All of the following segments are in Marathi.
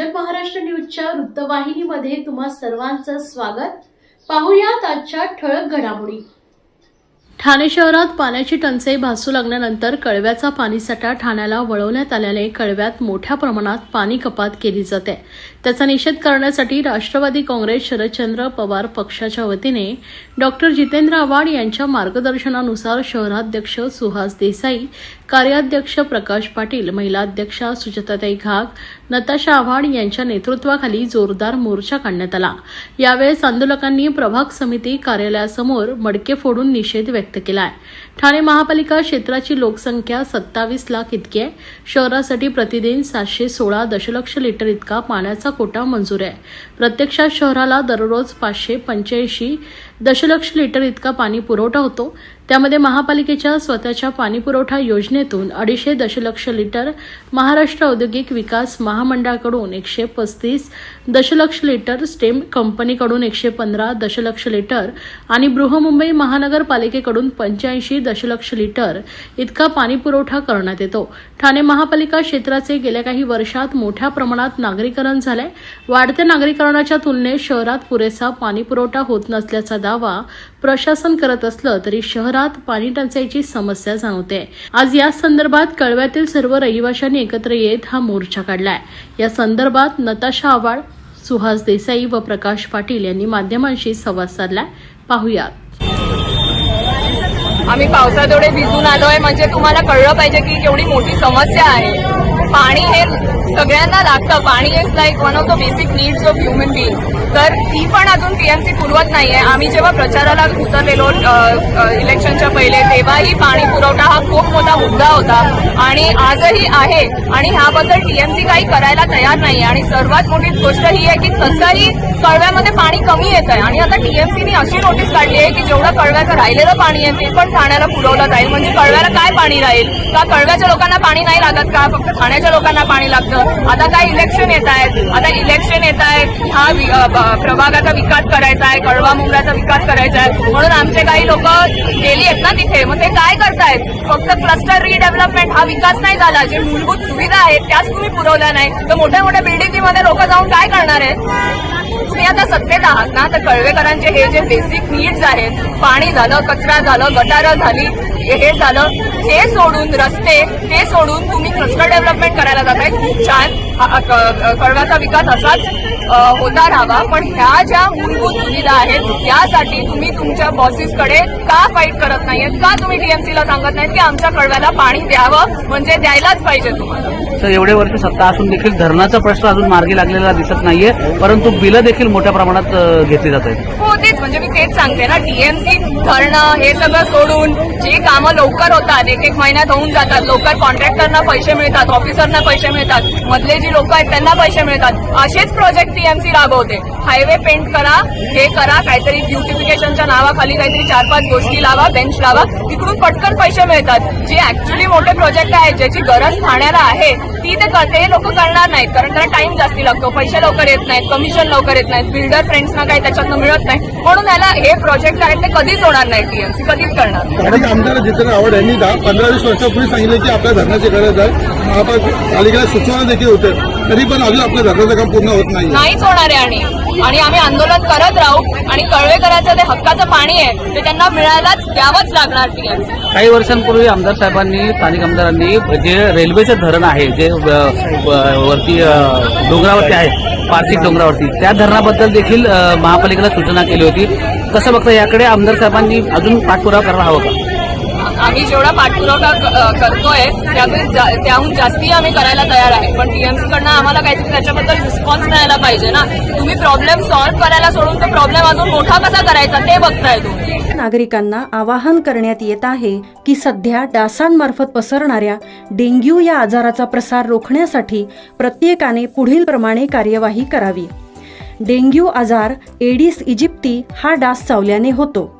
जग महाराष्ट्र न्यूजच्या वृत्तवाहिनीमध्ये तुम्हा सर्वांचं स्वागत. पाहुयात आजच्या ठळक घडामोडी. ठाणे शहरात पाण्याची टंचाई भासू लागल्यानंतर कळव्याचा पाणीसाठा ठाण्याला वळवण्यात आल्याने कळव्यात मोठ्या प्रमाणात पाणी कपात केली जाते. त्याचा निषेध करण्यासाठी राष्ट्रवादी काँग्रेस शरदचंद्र पवार पक्षाच्या वतीने डॉक्टर जितेंद्र आव्हाड यांच्या मार्गदर्शनानुसार शहराध्यक्ष सुहास देसाई कार्याध्यक्ष प्रकाश पाटील महिला अध्यक्षा सुजाताताई घाग नताशा आव्हाड यांच्या नेतृत्वाखाली जोरदार मोर्चा काढण्यात आला. यावेळेस आंदोलकांनी प्रभाग समिती कार्यालयासमोर मडके फोडून निषेध व्यक्त केला आहे ठाणे महापालिका क्षेत्राची लोकसंख्या सत्तावीस लाख इतकी आहे. शहरासाठी प्रतिदिन सातशे सोळा दशलक्ष लिटर इतका पाण्याचा कोटा मंजूर आहे. प्रत्यक्षात शहराला दररोज पाचशे पंच्याऐंशी दशलक्ष लिटर इतका पाणी पुरवठा होतो. त्यामध्ये महापालिकेच्या स्वतःच्या पाणीपुरवठा योजनेतून अडीचशे दशलक्ष लिटर महाराष्ट्र औद्योगिक विकास महामंडळाकडून एकशे पस्तीस दशलक्ष लिटर स्टेम कंपनीकडून एकशे पंधरा दशलक्ष लिटर आणि बृहमुंबई महानगरपालिकेकडून पंच्याऐंशी दशलक्ष लिटर इतका पाणीपुरवठा करण्यात येतो. ठाणे महापालिका क्षेत्राचे गेल्या काही वर्षात मोठ्या प्रमाणात नागरीकरण झालंय. वाढत्या नागरीकरणाच्या तुलनेत शहरात पुरेसा पाणीपुरवठा होत नसल्याचा दावा प्रशासन करत असलं तरी शहरात पाणी टंचाईची समस्या जाणवते. आज या संदर्भात कळव्यातील सर्व रहिवाशांनी एकत्र येत हा मोर्चा काढलाय. या संदर्भात नताशा आव्हाड सुहास देसाई व प्रकाश पाटील यांनी माध्यमांशी संवाद साधलाय. पाहुयात. आम्ही पावसात एवढे भिजून आलोय म्हणजे तुम्हाला कळलं पाहिजे की केवढी मोठी समस्या आहे. पाणी हे सगळ्यांना लागतं. पाणी is like one of the basic needs of human being तर ती पण अजून पीएमसी पुरवत नाही आहे आम्ही जेव्हा प्रचाराला उतरलेलो इलेक्शनच्या पहिले तेव्हाही पाणी पुरवठा हा खूप मोठा मुद्दा होता. आणि आजही आहे. आणि ह्याबद्दल टीएमसी काही करायला तयार नाही आणि सर्वात मोठी गोष्ट ही आहे की तसंही कळव्यामध्ये पाणी कमी येत आहे आणि आता टीएमसीने अशी नोटीस काढली आहे की जेवढं कळव्याचं राहिलेलं पाणी आहे ते पण ठाण्याला पुरवलं जाईल. म्हणजे कळव्याला काय पाणी राहील? का कळव्याच्या लोकांना पाणी नाही लागत? का फक्त ठाण्याच्या लोकांना पाणी लागतं. आता काय इलेक्शन येत आहेत. आता इलेक्शन येत आहेत. हा प्रभागाचा विकास करायचा आहे कळवा मुंब्राचा विकास करायचा आहे. म्हणून आमचे काही लोक गेली आहेत ना तिथे. मग ते काय करतायत? फक्त क्लस्टर रिडेव्हलपमेंट हा विकास नाही झाला. जे मूलभूत सुविधा आहेत त्याच तुम्ही पुरवल्या नाही. तर मोठ्या मोठ्या बिल्डिंगमध्ये लोक जाऊन काय करणार आहेत? तुम्ही आता सत्तेत आहात ना तर कळवेकरांचे हे जे बेसिक नीड्स आहेत पाणी झालं कचरा झालं गटारं झाली हे झालं हे सोडून रस्ते ते सोडून तुम्ही क्लस्टर डेव्हलपमेंट करायला जाताय. खूप छान कळव्याचा विकास असाच. होता राहावा. पण ह्या ज्या मूलभूत सुविधा आहेत त्यासाठी तुम्ही तुमच्या बॉसेसकडे का फाईट करत नाहीयेत? का तुम्ही टीएमसीला सांगत नाहीत की आमच्या कळव्याला पाणी द्यावं? म्हणजे द्यायलाच पाहिजे तुम्हाला. तर एवढे वर्ष सत्ता असून देखील धरणाचा प्रश्न अजून मार्गी लागलेला दिसत नाहीये परंतु बिलं देखील मोठ्या प्रमाणात घेतली जात आहेत. हो तेच म्हणजे मी तेच सांगते ना. टीएमसी धरणं हे सगळं सोडून जे कामं लवकर होतात एक एक महिन्यात होऊन जातात. लवकर कॉन्ट्रॅक्टरना पैसे मिळतात ऑफिसरना पैसे मिळतात. मधले जी लोक आहेत त्यांना पैसे मिळतात. असेच प्रोजेक्ट टीएमसी राबवते. हायवे पेंट करा हे करा काहीतरी ब्युटिफिकेशनच्या नावाखाली काहीतरी चार पाच गोष्टी लावा बेंच लावा. तिकडून पटकन पैसे मिळतात. जे ऍक्च्युली मोठे प्रोजेक्ट आहेत ज्याची गरज ठाण्याला आहे ती ते करते हे लोक करणार नाहीत कारण त्यांना टाइम जास्ती लागतो. पैसे लवकर येत नाहीत कमिशन लवकर येत नाहीत बिल्डर फ्रेंड्सना काही त्याच्यातनं मिळत नाही. म्हणून याला हे प्रोजेक्ट आहेत ते कधीच होणार नाही टीएमसी कधीच करणार आमदार जितेंद्र आव्हाड यांनी पंधरा वीस वर्षापूर्वी सांगितले की आपल्या धरणाची गरज आहे. महापालिकेला सूचना देखील होते. तरी पण अजून आपलं धरणाचं काम पूर्ण होत नाही नाहीच होणार आहे आणि आणि आम्ही आंदोलन करत राहू आणि कळवेकरांचं ते हक्काचं पाणी आहे ते त्यांना मिळायलाच द्यावंच लागणार टीएमसी काही वर्षांपूर्वी आमदार साहेबांनी स्थानिक आमदारांनी जे रेल्वेचं धरण आहे जे वरती डोंगरावरती आहे पार्थिक डोंगरावरती त्या धरणाबद्दल देखील महापालिकेला सूचना केली होती. कसं बघता याकडे आमदार साहेबांनी अजून पाठपुरावा करायला हवा का? आम्ही जेवढा पाठपुरवठा करतोय त्यातून त्याहून जास्ती आम्ही करायला तयार आहे. पण टीएमसीकडनं आम्हाला काहीतरी त्याच्याबद्दल रिस्पॉन्स मिळायला पाहिजे ना. तुम्ही प्रॉब्लेम सॉल्व्ह करायला सोडून तो प्रॉब्लेम अजून मोठा कसा करायचा ते बघताय तुम्ही. नागरिकांना आवाहन करण्यात येत आहे की सध्या डासांमार्फत पसरणाऱ्या डेंग्यू या आजाराचा प्रसार रोखण्यासाठी प्रत्येकाने पुढील प्रमाणे कार्यवाही करावी. डेंग्यू आजार एडिस इजिप्ती हा डास चावल्याने होतो.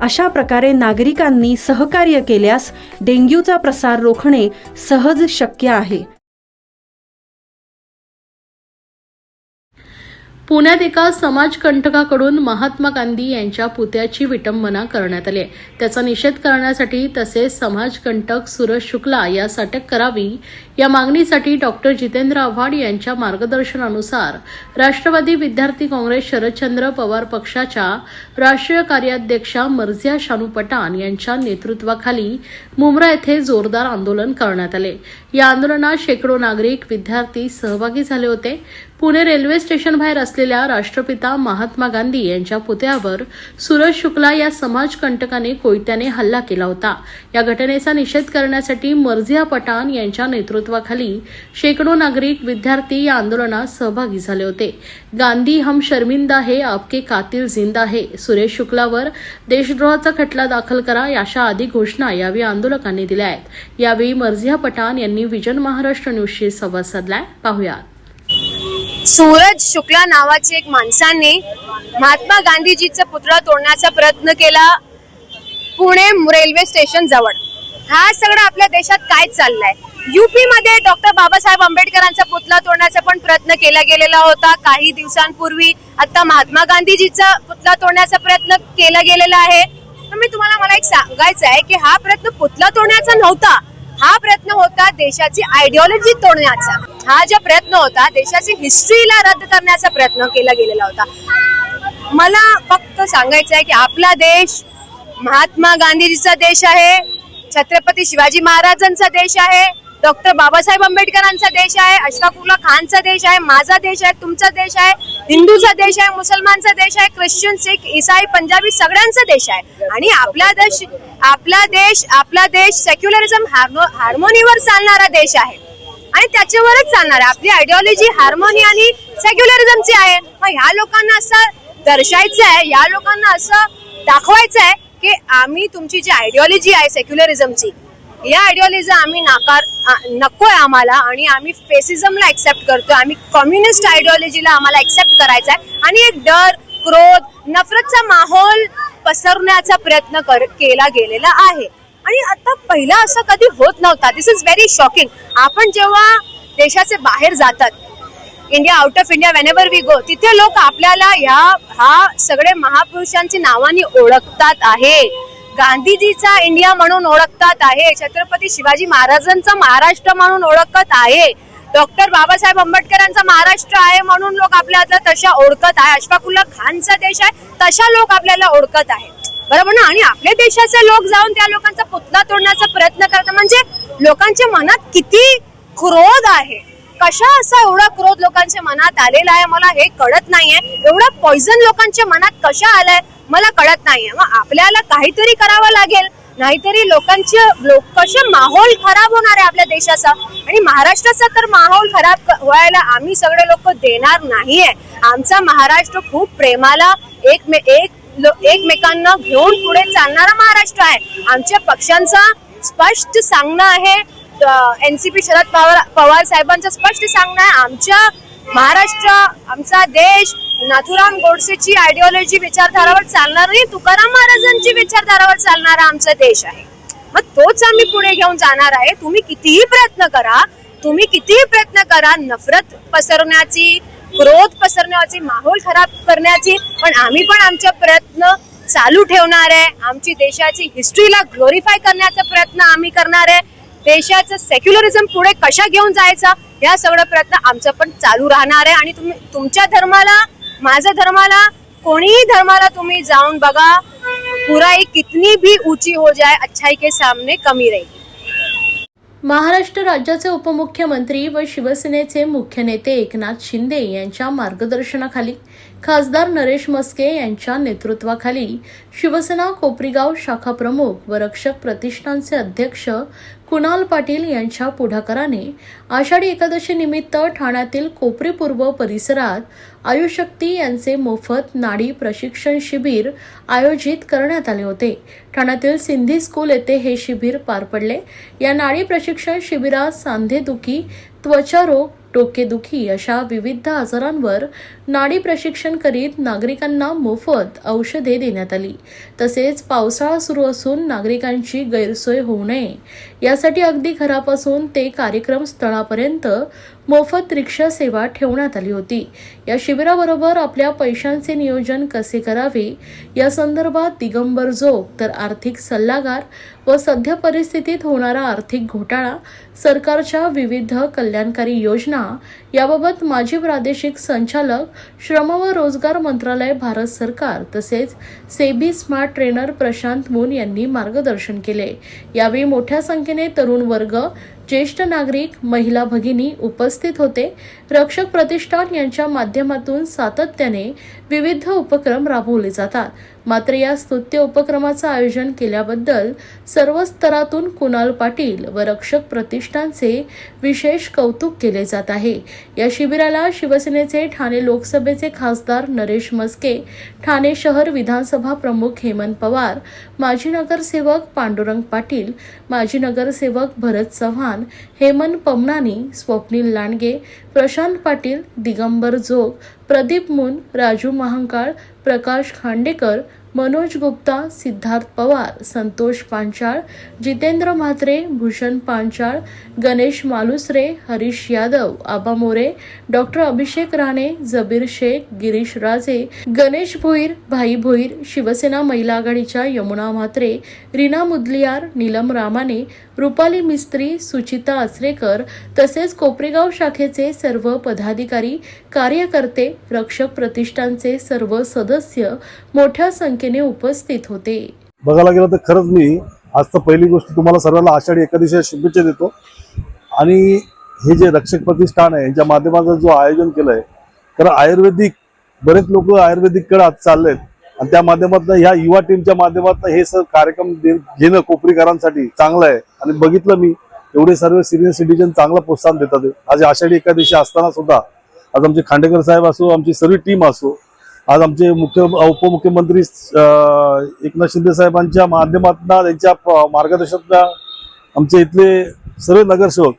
अशा प्रकारे नागरिकांनी सहकार्य केल्यास डेंग्यूचा प्रसार रोखणे सहज शक्य आहे. पुण्यात एका समाजकंटकाकडून महात्मा गांधी यांच्या पुत्याची विटंबना करण्यात आली आहे. त्याचा निषेध करण्यासाठी तसेच समाजकंटक सुरज शुक्ला यास अटक करावी या मागणीसाठी डॉक्टर जितेंद्र आव्हाड यांच्या मार्गदर्शनानुसार राष्ट्रवादी विद्यार्थी काँग्रेस शरदचंद्र पवार पक्षाच्या राष्ट्रीय कार्याध्यक्षा मर्जिया शानू पठाण यांच्या नेतृत्वाखाली मुंब्रा येथे जोरदार आंदोलन करण्यात आले. या आंदोलनात शेकडो नागरिक विद्यार्थी सहभागी झाले होते. पुणे रेल्वे स्टेशन बाहेर असलेल्या राष्ट्रपिता महात्मा गांधी यांच्या पुतळ्यावर सूरज शुक्ला या समाजकंटकाने कोयत्याने हल्ला केला होता. या घटनेचा निषेध करण्यासाठी मर्झिया पठाण यांच्या नेतृत्व नेतृत्वाखाली शेकडो नागरिक विद्यार्थी या आंदोलनात सहभागी झाले होते. गांधी हम शर्मिंदा हे आपके कातिल जिंदा हे सुरेश शुक्लावर देशद्रोहाचा खटला दाखल करा अशा आदी घोषणा यावेळी आंदोलकांनी दिल्या आहेत. यावेळी मर्झिया पठाण यांनी विजन महाराष्ट्र न्यूजशी संवाद साधलाय. पाहुयात. सूरज शुक्ला नावाचे एक माणसाने महात्मा गांधीजीचा पुतळा तोडण्याचा प्रयत्न केला पुणे रेल्वे स्टेशन जवळ. हा सगळं आपल्या देशात काय चाललाय? युपीमध्ये डॉक्टर बाबासाहेब आंबेडकरांचा पुतळा तोडण्याचा पण प्रयत्न केला गेलेला होता. काही दिवसांपूर्वी आता महात्मा गांधीजीचा पुतळा तोडण्याचा प्रयत्न केला गेलेला आहे. तर मी तुम्हाला मला एक सांगायचं आहे की हा प्रयत्न पुतला तोडण्याचा नव्हता. हा प्रयत्न होता देशाची आयडिओलॉजी तोडण्याचा. हा जो प्रयत्न होता देशाची हिस्ट्रीला रद्द करण्याचा प्रयत्न केला गेलेला होता. मला फक्त सांगायचं आहे की आपला देश महात्मा गांधीजीचा देश आहे छत्रपती शिवाजी महाराजांचा देश आहे डॉक्टर बाबासाहेब आंबेडकरांचा देश आहे अशफाकुल्ला खानचा देश आहे माझा देश आहे तुमचा देश आहे हिंदूचा देश आहे मुसलमानचा देश आहे ख्रिश्चन सिख इसाई पंजाबी सगळ्यांचा देश आहे. आणि आपला देश आपला देश आपला देश सेक्युलरिझम हार्मोनीवर चालणारा देश आहे. आणि त्याच्यावरच चालणार आहे. आपली आयडिओलॉजी हार्मोनी आणि सेक्युलरिझमची आहे. मग ह्या लोकांना असं दर्शायचं आहे या लोकांना असं दाखवायचं आहे की आम्ही तुमची जी आयडिओलॉजी आहे सेक्युलरिझमची या आयडिओलॉजी आम्ही नाकार नकोय आम्हाला आणि आम्ही फेसिझमला एक्सेप्ट करतोय. आम्ही कम्युनिस्ट आयडिओलॉजीला आम्हाला एक्सेप्ट करायचा आहे आणि एक डर क्रोध नफरतचा माहोल पसरण्याचा प्रयत्न कर केला गेलेला आहे. आणि आता पहिला असं कधी होत नव्हता. दिस इज व्हेरी शॉकिंग आपण जेव्हा देशाचे बाहेर जातात India out of India whenever we go तिथे लोक आपल्याला ह्या हा सगळे महापुरुषांची नावाने ओळखतात आहे. गांधीजीचा इंडिया म्हणून ओळखतात आहे छत्रपती शिवाजी महाराजांचा महाराष्ट्र म्हणून ओळखत आहे. डॉक्टर बाबासाहेब आंबेडकरांचा महाराष्ट्र आहे म्हणून लोक आपल्याला तशा ओळखत आहे. अशफाकुल्ला खानचा देश आहे तशा लोक आपल्याला ओळखत आहे. बरोबर ना? आणि आपल्या देशाचे लोक जाऊन त्या लोकांचा पुतळा तोडण्याचा प्रयत्न करतात. म्हणजे लोकांच्या मनात किती क्रोध आहे. कशा असा एवढा क्रोध लोकांच्या मनात आलेला आहे? मला हे कळत नाहीये. एवढा पॉइझन लोकांच्या मनात कशा आलाय? मला कळत नाहीये. मग आपल्याला काहीतरी करावं लागेल. नाहीतरी लोकांचे लोक कसे माहोल खराब होणार आहे आपल्या देशाचा? आणि महाराष्ट्राचा तर माहोल खराब व्हायला आम्ही सगळे लोक देणार नाहीये. आमचा महाराष्ट्र खूप प्रेमाला एक एक लो- एकमेकांना घेऊन पुढे चालणारा महाराष्ट्र आहे. आमच्या पक्षांचा स्पष्ट सांगणं आहे एनसीपी शरद पवार पवार साहेबांचं स्पष्ट सांगणं आहे. आमच्या महाराष्ट्र आमचा देश नाथुराम गोडसेची आयडिओलॉजी विचारधारावर चालणार नाही तुकाराम महाराजांची विचारधारावर चालणारा आमचा देश आहे. मग तोच आम्ही पुढे घेऊन जाणार आहे. तुम्ही कितीही प्रयत्न करा तुम्ही कितीही प्रयत्न करा नफरत पसरवण्याची क्रोध पसरण्याची माहोल खराब करण्याची पण आम्ही पण आमचे प्रयत्न चालू ठेवणार आहे. आमची देशाची हिस्ट्रीला ग्लोरीफाय करण्याचा प्रयत्न आम्ही करणार आहे. देशाचं सेक्युलरिझम पुढे कशा घेऊन जायचा या सगळा प्रयत्न आमचा पण चालू राहणार आहे. आणि तुम्ही तुमच्या धर्माला माझ्या धर्माला कोणीही धर्माला तुम्ही जाऊन बघा बुराई कितनी भी ऊंची हो जाए अच्छाई के सामने कमी रहेगी महाराष्ट्र राज्याचे उपमुख्यमंत्री व शिवसेनेचे मुख्य नेते एकनाथ शिंदे यांच्या मार्गदर्शनाखाली खासदार नरेश मस्के यांच्या नेतृत्वाखाली शिवसेना कोपरीगाव शाखा प्रमुख व रक्षक प्रतिष्ठानचे अध्यक्ष कुणाल पाटील यांच्या पुढाकाराने आषाढी एकादशी निमित्त ठाण्यातील कोपरीपूर्व परिसरात आयुशक्ती यांचे मोफत नाडी प्रशिक्षण शिबिर आयोजित करण्यात आले होते. ठाण्यातील सिंधी स्कूल येथे हे शिबिर पार पडले. या नाडी प्रशिक्षण शिबिरात सांधेदुखी त्वचारोग डोकेदुखी अशा विविध आजारांवर नाडी प्रशिक्षण करीत नागरिकांना मोफत औषधे देण्यात आली. तसेच पावसाळा सुरू असून नागरिकांची गैरसोय होऊ नये. यासाठी अगदी घरापासून ते कार्यक्रम स्थळापर्यंत मोफत रिक्षा सेवा ठेवण्यात आली होती. या शिबिराबरोबर आपल्या पैशांचे नियोजन कसे करावे? या संदर्भात दिगंबर जोग तर आर्थिक सल्लागार व सध्या परिस्थितीत होणारा आर्थिक घोटाळा सरकारच्या विविध कल्याणकारी योजना याबाबत माजी प्रादेशिक संचालक श्रम व रोजगार मंत्रालय भारत सरकार तसेच SEBI smart trainer Prashant Moon यांनी मार्गदर्शन केले. यावेळी मोठ्या संख्येने तरुण वर्ग ज्येष्ठ नागरिक महिला भगिनी उपस्थित होते. रक्षक प्रतिष्ठान यांच्या माध्यमातून सातत्याने विविध उपक्रम राबवले जातात. मात्र या स्तुत्य उपक्रमाचं आयोजन केल्याबद्दल सर्व स्तरातून कुणाल पाटील व रक्षक प्रतिष्ठानचे विशेष कौतुक केले जात आहे. या शिबिराला शिवसेनेचे ठाणे लोकसभेचे खासदार नरेश मस्के ठाणे शहर विधानसभा प्रमुख हेमंत पवार माजी नगरसेवक पांडुरंग पाटील माजी नगरसेवक भरत चव्हाण हेमंत पमनानी स्वप्नील लांडगे प्रशांत पाटील दिगंबर जोग प्रदीप मुन राजू महांकाळ प्रकाश खांडेकर मनोज गुप्ता सिद्धार्थ पवार संतोष पांचाळ जितेंद्र म्हात्रे भूषण पांचाळ गणेश मालुसरे हरीश यादव आबा मोरे डॉक्टर अभिषेक राणे जबीर शेख गिरीश राजे गणेश भोईर भाई भोईर शिवसेना महिला आघाडीच्या यमुना म्हात्रे रीना मुदलियार नीलम रामाने रुपाली मिस्त्री सुचिता आचरेकर तसेच कोपरेगाव शाखेचे सर्व पदाधिकारी कार्यकर्ते रक्षक प्रतिष्ठानचे सर्व सदस्य मोठ्या संख्येने उपस्थित होते. बघायला गेलं तर खरंच मी आज तर पहिली गोष्ट तुम्हाला सर्वांना आषाढी एकादशी शुभेच्छा देतो. आणि हे जे रक्षक प्रतिष्ठान आहे यांच्या माध्यमाचं जो आयोजन केलंय कारण आयुर्वेदिक बरेच लोक आयुर्वेदिककडे आज चाललेत. आणि त्या माध्यमातून ह्या युवा टीमच्या माध्यमातून हे सर कार्यक्रम दे- घेणं कोपरीकरांसाठी चांगलं आहे. आणि बघितलं मी एवढे सर्व सिनियर सिटीजन चांगलं प्रोत्साहन देतात. आज आषाढी एकादशी असताना सुद्धा आज आमचे खांडेकर साहेब असो आमची सर्व टीम असो आज आमचे मुख्य उपमुख्यमंत्री एकनाथ शिंदे साहेबांच्या माध्यमातून त्यांच्या प- मार्गदर्शनात आमचे इथले सर्व नगरसेवक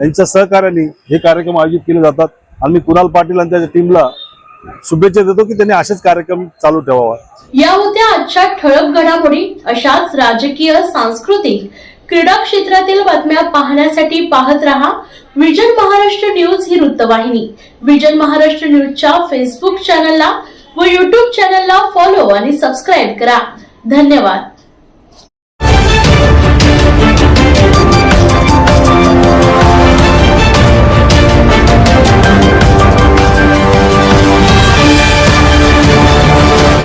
यांच्या सहकार्याने हे कार्यक्रम आयोजित केले जातात. आणि मी कुणाल पाटील आणि त्याच्या टीमला शुभेच्छा देतो की त्यांनी असेच कार्यक्रम चालू ठेवावा. या होत्या आजच्या ठळक घडामोडी अशाच राजकीय सांस्कृतिक क्रीडा क्षेत्रातील बातम्या पाहण्यासाठी पाहत रहा विजन महाराष्ट्र न्यूज ही वृत्तवाहिनी. विजन महाराष्ट्र न्यूजच्या फेसबुक चॅनलला व युट्यूब चॅनलला फॉलो आणि सबस्क्राईब करा. धन्यवाद.